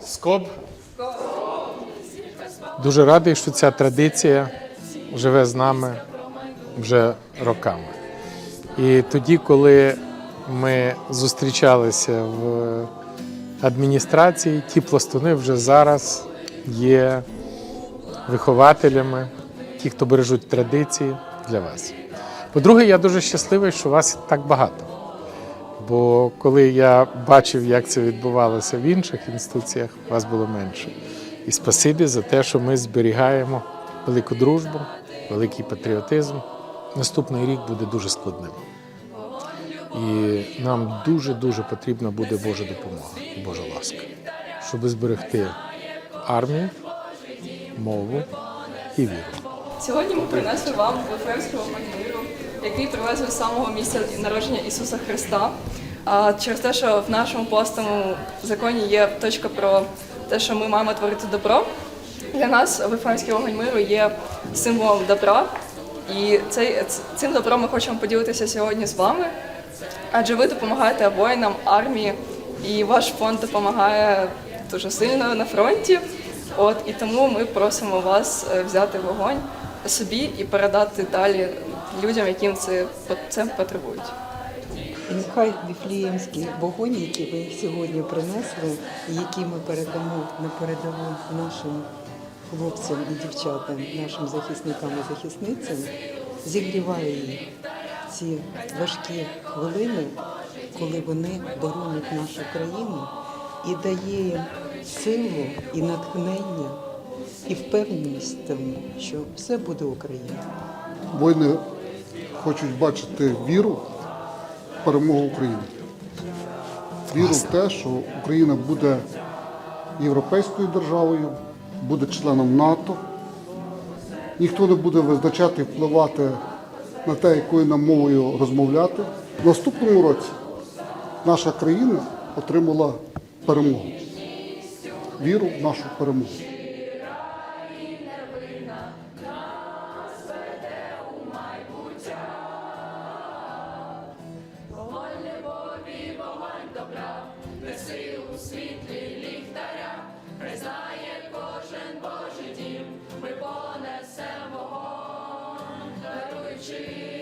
Скоб. Дуже радий, що ця традиція живе з нами вже роками. І тоді, коли ми зустрічалися в адміністрації, ті пластуни вже зараз є вихователями, ті, хто бережуть традиції для вас. По-друге, я дуже щасливий, що вас так багато. Бо коли я бачив, як це відбувалося в інших інституціях, вас було менше. І спасибі за те, що ми зберігаємо велику дружбу, великий патріотизм. Наступний рік буде дуже складним. І нам дуже-дуже потрібна буде Божа допомога, Божа ласка, щоб зберегти армію, мову і віру. Сьогодні ми принесли вам Вифлеємський вогонь миру, який привезли з самого місця народження Ісуса Христа. А через те, що в нашому постому законі є точка про те, що ми маємо творити добро. Для нас Вифлеємський вогонь миру є символом добра, і цей, цим добром ми хочемо поділитися сьогодні з вами. Адже ви допомагаєте воїнам, армії, і ваш фонд допомагає дуже сильно на фронті. От і тому ми просимо вас е, взяти вогонь собі і передати далі людям, яким це, це потребують. І нехай віфліємський вогонь, який ви сьогодні принесли, і який ми передамо на передову нашим хлопцям і дівчатам, нашим захисникам і захисницям, зігріває їх ці важкі хвилини, коли вони боронять нашу країну і дає їм силу і натхнення, і впевненість тому, що все буде Україна. Воїни хочуть бачити віру в перемогу України. Віру в те, що Україна буде європейською державою, буде членом НАТО. Ніхто не буде визначати впливати на те, якою нам мовою розмовляти. В наступному році наша країна отримала перемогу. Віру в нашу перемогу. І вогонь добра, неси у світлі ліхтаря, хай кожен Божий дім, ми понесемо, даруючи.